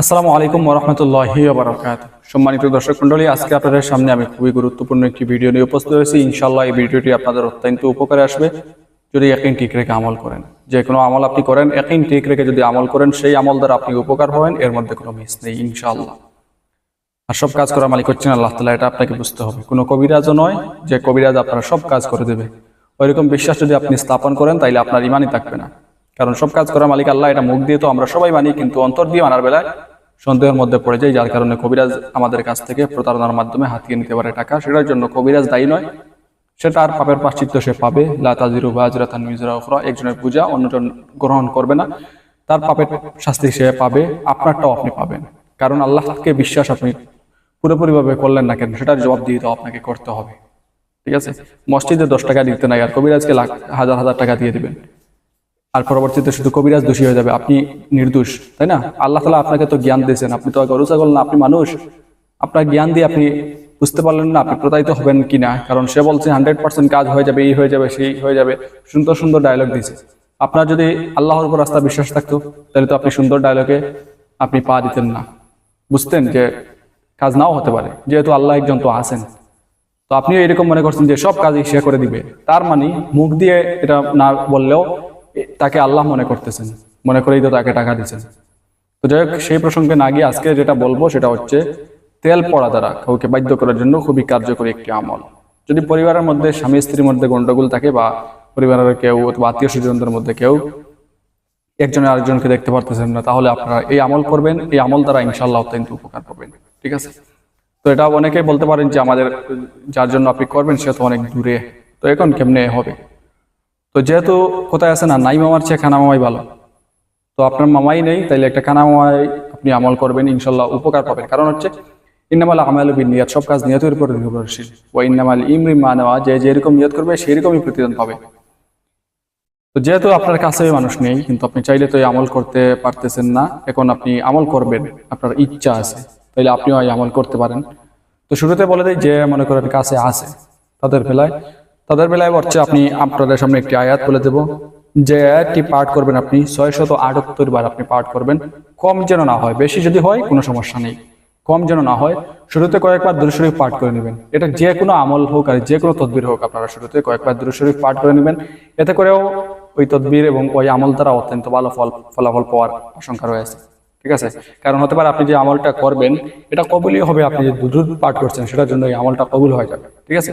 আসসালামু আলাইকুম ওরহমতুল্লাহি বারকাত সম্মানিত দর্শক মন্ডলী আজকে আপনাদের সামনে আমি খুবই গুরুত্বপূর্ণ একটি ভিডিও নিয়ে উপস্থিত হয়েছি। ইনশাল্লাহ এই ভিডিওটি আপনাদের অত্যন্ত উপকারে আসবে। যদি একদিন ঠিক রেখে আমল করেন, যে কোনো আমল আপনি করেন একদিন ঠিক রেখে যদি আমল করেন, সেই আমল দ্বারা আপনি উপকার হবেন এর মধ্যে কোনো মিস নেই ইনশাল্লাহ আর সব কাজ করার মালিক হচ্ছেন আল্লাহ তালা এটা আপনাকে বুঝতে হবে। কোনো কবিরাজও নয় যে কবিরাজ আপনার সব কাজ করে দেবে। ওইরকম বিশ্বাস যদি আপনি স্থাপন করেন, তাইলে আপনার ইমানই থাকবে না। কারণ সব কাজ করার মালিক আল্লাহ, এটা মুখ দিয়ে তো আমরা সবাই মানি, কিন্তু অন্তর দিয়ে মানার বেলায় সন্দেহের মধ্যে পড়ে যায়, যার কারণে কবিরাজ আমাদের কাছ থেকে প্রতারণার মাধ্যমে হাতিয়ে নিতে পারে টাকা। সেটার জন্য কবিরাজ দায়ী নয়। সেটা আর পাপের পাশ্চিত্য সে পাবে। লাতাজিরু বাজরাতান মিজরা উখরা, একজনের পূজা, অন্যজন গ্রহণ করবে না। তার পাপের শাস্তি সে পাবে, আপনারটাও আপনি পাবেন। কারণ আল্লাহকে বিশ্বাস আপনি পুরোপুরিভাবে করলেন না কেন, সেটার জবাব দিয়ে তো আপনাকে করতে হবে। ঠিক আছে? মসজিদে দশ টাকা দিতে নাই আর কবিরাজকে লাখ, হাজার হাজার টাকা দিয়ে দিবেন। আর পরবর্তীতে শুধু কবিরাজ দোষী হয়ে যাবে, আপনি নির্দোষ, তাই না? আল্লাহ তালা আপনাকে তো জ্ঞান দিয়েছেন, আপনি তো গরু ছাগল না আপনি মানুষ। আপনার জ্ঞান দিয়ে আপনি বুঝতে পারলেন না, আপনি প্রতারিত হবেন কিনা, কারণ সে বলছে হান্ড্রেড পার্সেন্ট কাজ হয়ে যাবে, এই হয়ে যাবে, সেই হয়ে যাবে। সুন্দর সুন্দর ডায়লগ দিয়েছে। আপনার যদি আল্লাহর উপর রাস্তা বিশ্বাস থাকতো, তাহলে তো আপনি সুন্দর ডায়লগে আপনি পা দিতেন না। বুঝতেন যে কাজ নাও হতে পারে, যেহেতু আল্লাহ একজন তো আছেন। তো আপনিও এরকম মনে করছেন যে সব কাজই সে করে দিবে। তার মানে মুখ দিয়ে এটা না বললেও তাকে আল্লাহ মনে করতেছেন। মনে করেই তো তাকে টাকা দিচ্ছেন তো যাই হোক, সেই প্রসঙ্গে না গিয়ে আজকে যেটা বলব সেটা হচ্ছে, তেল পড়া দ্বারা কাউকে বাধ্য করার জন্য খুবই কার্যকরী একটি আমল। যদি পরিবারের মধ্যে স্বামী, স্ত্রীর মধ্যে গন্ডগোল থাকে বা পরিবারের কেউ অথবা আত্মীয় স্বজনদের মধ্যে কেউ একজনে আরেকজনকে দেখতে পারতেছেন না, তাহলে আপনারা এই আমল করবেন। এই আমল দ্বারা ইনশাল্লাহ অত্যন্ত উপকার পাবেন। ঠিক আছে? তো এটা অনেকেই বলতে পারেন যে আমাদের যার জন্য আপনি করবেন সে তো অনেক দূরে। তো এখন কেমনে হবে? তো যেহেতু কোথায় আছে না নাই মামার চেয়ে খানা মামাই ভালো, তো আপনার মামাই নেই, তাইলে একটা খানা মামাই আপনি আমল করবেন, ইনশাল্লাহ উপকার পাবেন। কারণ হচ্ছে, ইন্নামাল আমাল বিন সব কাজ নিয়তের উপর নির্ভরশীল। ও ইন্নামাল ইমরি মা নেওয়া, যে যেরকম নিয়ত করবে, সেরকমই প্রতিদান পাবে। তো যেহেতু আপনার কাছে মানুষ নেই, কিন্তু আপনি চাইলে তো এই আমল করতে পারতেছেন না, এখন আপনি আমল করবেন, আপনার ইচ্ছা আছে, তাইলে আপনিও এই আমল করতে পারেন। তো শুরুতে বলে দেয় যে মনে করেন কাছে আছে, তাদের বেলায় তাদের বেলায় হচ্ছে আপনি আপনাদের সামনে একটি আয়াত বলে দেব, যে আয়াতটি পাঠ করবেন আপনি ছয় শত আটাত্তর বার আপনি পাঠ করবেন, কম যেন না হয়, বেশি যদি হয় কোনো সমস্যা নেই। কম যেন না হয়, শুরুতে কয়েকবার দুরু শরীফ পাঠ করে নেবেন। এটা যে কোনো আমল হোক আর যে কোনো তদবির হোক আপনারা শুরুতে কয়েকবার দুরু শরীফ পাঠ করে নেবেন। এতে করেও ওই তদবির এবং ওই আমল দ্বারা অত্যন্ত ভালো ফল, ফলাফল পাওয়ার আশঙ্কা রয়েছে। ঠিক আছে? কারণ হতে পারে আপনি যে আমলটা করবেন, এটা কবুলই হবে আপনি যে দুরুদ পাঠ করছেন, সেটার জন্য এই আমলটা কবুল হয়ে যাবে। ঠিক আছে?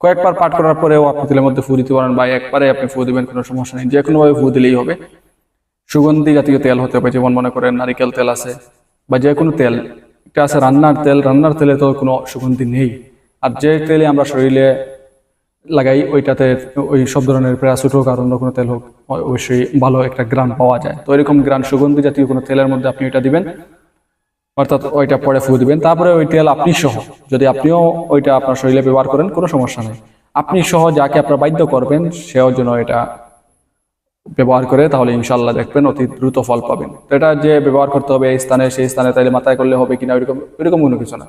কয়েকবার পাঠ করার পরেও আপনি তেলের মধ্যে ফু দিতে পারেন বা একবারে আপনি ফু দিবেন, কোনো সমস্যা নেই। যে কোনোভাবে ফু দিলেই হবে। সুগন্ধি জাতীয় তেল হতে হবে যেমন মনে করেন নারিকেল তেল আছে বা যে কোনো তেল। এটা আছে রান্নার তেল, রান্নার তেলে তো কোনো সুগন্ধি নেই। আর যে তেলে আমরা শরীরে লাগাই, ওইটাতে ওই সব ধরনের প্যারাসুট হোক আর অন্য কোনো তেল হোক, অবশ্যই ভালো একটা গ্রান পাওয়া যায়। তো এরকম গ্রান সুগন্ধি জাতীয় কোনো তেলের মধ্যে আপনি ওইটা দিবেন। অর্থাৎ ওইটা পরে ফু দিবেন। তারপরে ওই তেল আপনি সহ। যদি আপনিও ওইটা আপনার শরীরে ব্যবহার করেন, কোনো সমস্যা নেই। আপনি সহ যাকে আপনার বাধ্য করবেন, সেও যেন এটা ব্যবহার করে, তাহলে ইনশাল্লাহ দেখবেন অতি দ্রুত ফল পাবেন। তো এটা যে ব্যবহার করতে হবে এই স্থানে, সেই স্থানে তাইলে মাথায় করলে হবে কিনা, ওইরকম ওইরকম কোনো কিছু না।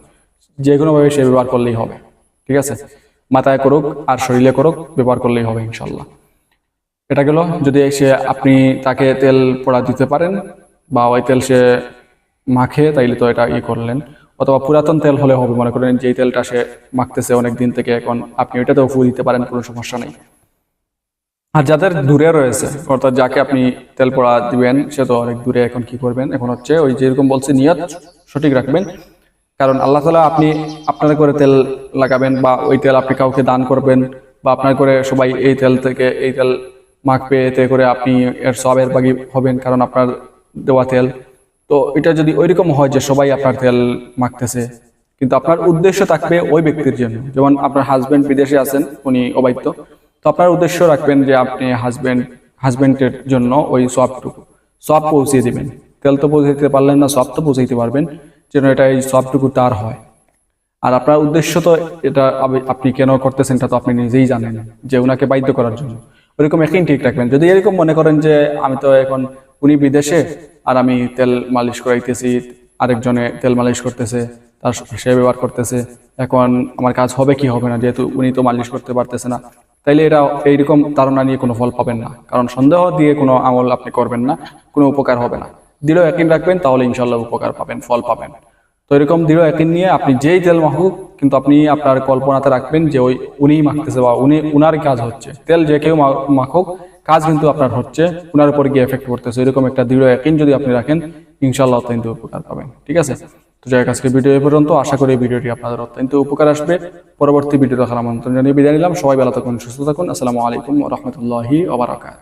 যে কোনোভাবে সে ব্যবহার করলেই হবে। ঠিক আছে? মাথায় করুক আর শরীরে করুক, ব্যবহার করলেই হবে ইনশাল্লাহ এটা গেল। যদি সে, আপনি তাকে তেল পড়া দিতে পারেন বা ওই তেল সে মাখে তাইলে তো এটা ই করলেন। অথবা পুরাতন তেল হলে হবে, মনে করেন যেই তেলটা সে মাখতেছে অনেক দিন থেকে, এখন আপনি ওইটাতেও ফু দিতে পারেন, কোনো সমস্যা নেই। আর যাদের দূরে রয়েছে, অর্থাৎ যাকে আপনি তেল পড়া দিবেন, সে তো অনেক দূরে এখন কি করবেন? এখন হচ্ছে ওই যেরকম বলছে, নিয়ত সঠিক রাখবেন। কারণ আল্লাহ তালা আপনি আপনার করে তেল লাগাবেন বা ওই তেল আপনি কাউকে দান করবেন বা আপনার করে সবাই এই তেল থেকে এই তেল মাখবে, এতে করে আপনি এর সবের বাগি হবেন, কারণ আপনার দেওয়া তেল তো এটা যদি ওইরকম হয় যে সবাই আপনার তেল মাখতেছে, কিন্তু আপনার উদ্দেশ্য থাকবে ওই ব্যক্তির জন্য। যেমন আপনার হাজবেন্ড বিদেশে আছেন, উনি অবাধ্য তো আপনার উদ্দেশ্য রাখবেন যে আপনি হাজবেন্ড হাজবেন্ডের জন্য ওই সবটুকু সব পৌঁছিয়ে দেবেন। তেল তো পৌঁছাইতে পারলেন না সব তো পৌঁছাইতে পারবেন, যেন এটা এই সবটুকু তার হয়। আর আপনার উদ্দেশ্য তো এটা আপনি কেন করতেছেন এটা তো আপনি নিজেই জানেন, যে ওনাকে বাধ্য করার জন্য। ওরকম একই ঠিক রাখবেন। যদি এরকম মনে করেন যে আমি তো এখন উনি বিদেশে আর আমি তেল মালিশ করাইতেছি, আরেকজনে তেল মালিশ করতেছে, তার সে ব্যবহার করতেছে। এখন আমার কাজ হবে কি হবে না, যেহেতু উনি তো মালিশ করতে পারতেছে না। তাইলে এটা এইরকম ধারণা নিয়ে কোনো ফল পাবেন না, কারণ সন্দেহ দিয়ে কোনো আমল আপনি করবেন না, কোনো উপকার হবে না। দৃঢ় একদিন রাখবেন, তাহলে ইনশাল্লাহ উপকার পাবেন, ফল পাবেন। তো এরকম দৃঢ় একদিন নিয়ে আপনি যেই তেল মাখুক, কিন্তু আপনি আপনার কল্পনাতে রাখবেন যে ওই উনিই মাখতেছে বা উনি, উনার কাজ হচ্ছে। তেল যে কেউ মাখুক কাজ কিন্তু আপনার হচ্ছে ওনার উপর গিয়ে এফেক্ট করতেছে এরকম একটা দৃঢ় একিন যদি আপনি রাখেন ইনশাল্লাহ অত্যন্ত উপকার পাবেন। ঠিক আছে? তো যাই আজকে ভিডিও এ পর্যন্ত। আশা করি ভিডিওটি আপনাদের অত্যন্ত উপকার আসবে। পরবর্তী ভিডিও দেখার আমন্ত্রণ জানিয়ে বিদায় নিলাম। সবাই ভালো থাকুন, সুস্থ থাকুন। আসসালামু আলাইকুম রহমতুল্লাহি ওবরাকাত